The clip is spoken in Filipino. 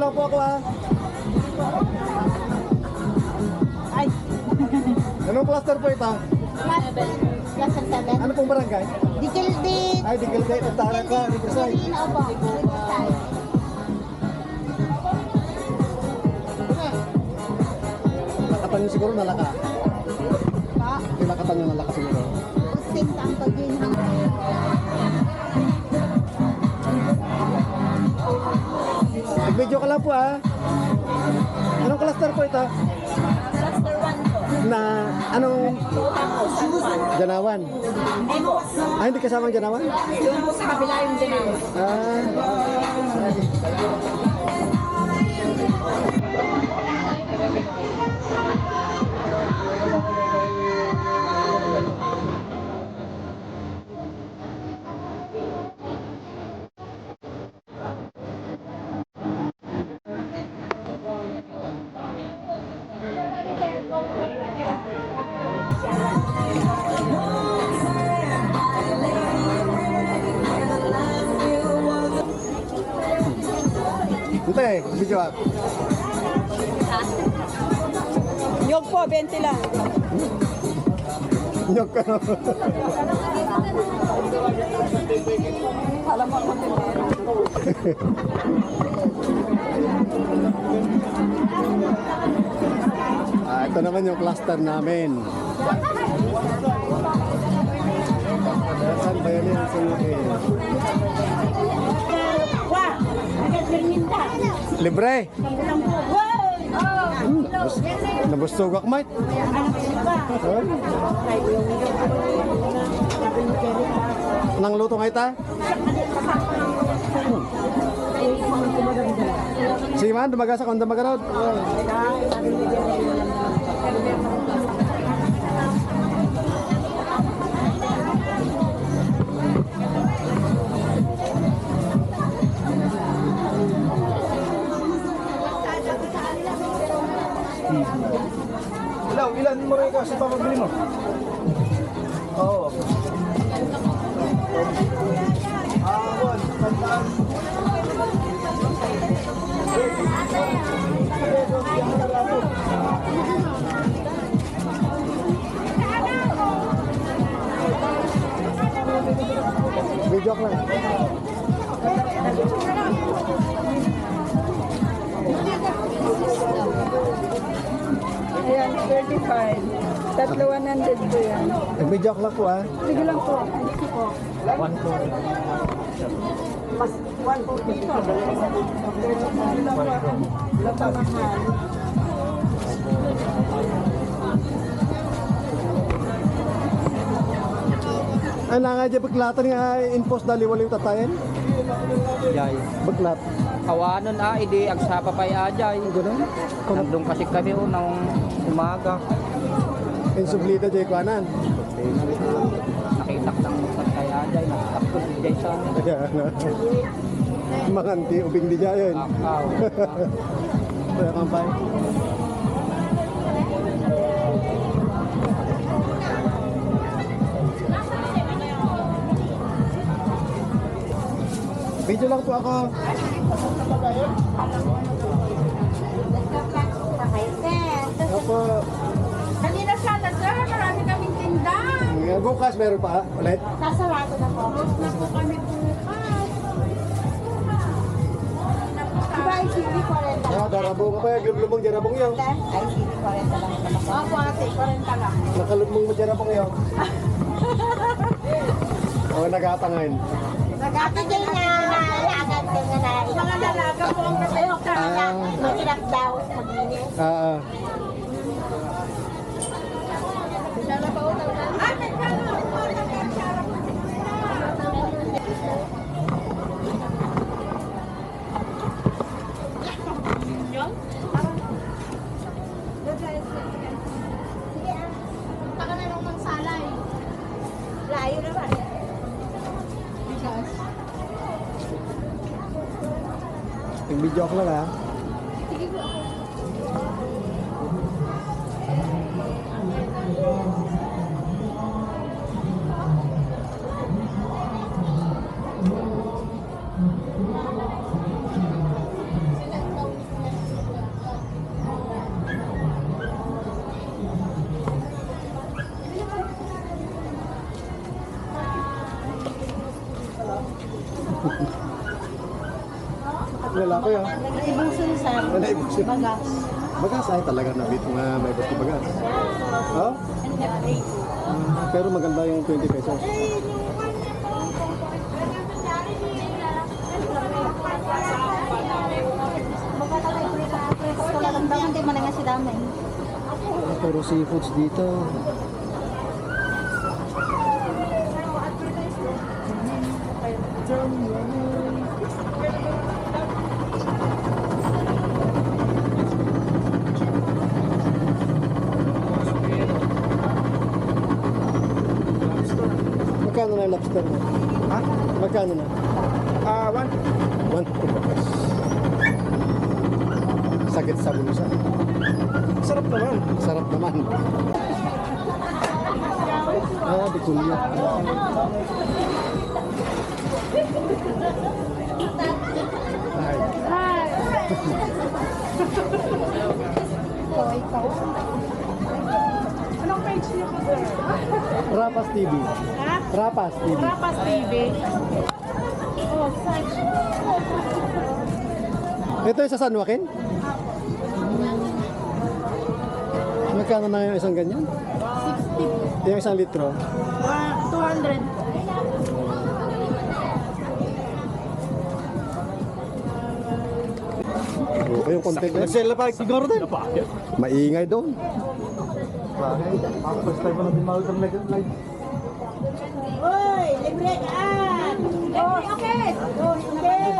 Lang po ako ha. Ay, Anong cluster po ito? Plus 7. Ano pong barangay? Dikildit. Ay, Digilgate at Taraka, Riverside. Opo. Riverside. Nakatan nyo siguro nalaka. Pa. Kinakatan nyo nalaka siguro. Ka lang po ha. Anong cluster po ito? Cluster 1 po. Na anong. Janawan? Ah, hindi kasama ang Janawan? Doon po sa kabila yung dinawa. Ah. Hintay, video ah. Nyog po, 20 lang. Nyog ka. Alam mo ako Ah, ito naman yung cluster namin. Saan ba yun yung! Agad berminta. Libre! Mate. Ko ba? Huh? Nang luto nga ita? Si man, dumagasa kung dumagarod. Ilaw, ilan mo rin kasi papabili mo? Oo. Ah, one. Tandaan. 35. Tatlo 100 po yan. Nag-video lang po ah. Sige lang po. Dito po. One, two. Mas 1 po dito. Ay, na nga dyan baglatan nga in-post dali wala yung tatayin. Jay. Kawanon ah, idi agsapa pa ajay. Ganun. Nandun kasi kami unang umaga. Insublida dyan kuanan. Nakitak ng musat kay ajay. Nakitak ko si Jay sa Mga anti ubing di dyan yun. akaw. Kaya kampay. Video lang po ako. Opo. Kanina sana, sir. Marami kaming tinda. Ngayon bukas meron pa ulit. Sasarado na po. Na po kami bukas. Diba, ay CD 40 Ah, darabo ka pa. Glumlumong jarabong yun. Ay, CD 40 lang. Opo, ate, 40 lang. Nakalumong mo jarabong yun. O, nagatangan. Nagatigil na, lagad ka na lalaga po ang kasayo. Ah. Mahirap daw maglinis. Ah, ah. Ay, nagkano? Punta Mình bị giọt nó làm Thank you. Lang ha. kuya. Naibusin sa Ano ibig bagas. Bagas ay talaga nabit nga may basta bagas. Oh? Pero maganda yung 20 pesos. Damay. Puro seafoods dito. Magkano na yung lobster mo? Ha? Magkano na? Ah, one. One pesos. Sakit sa bulsa. Sarap naman. Sarap naman. Ah, di kulyo. Ay. Anong page niyo po, sir? Rapas TV. Ha? Rapas TV. Rapas TV. Oh, search. Ito yung sa San Joaquin? Magkano na yung isang ganyan? 60. Yung isang litro? Ah, 200. Okay yung content na. Nag-sell na pa. Siguro din. Maingay doon. First time ko na dinalo ng live. Uy, libre ka! Okay, okay! Okay!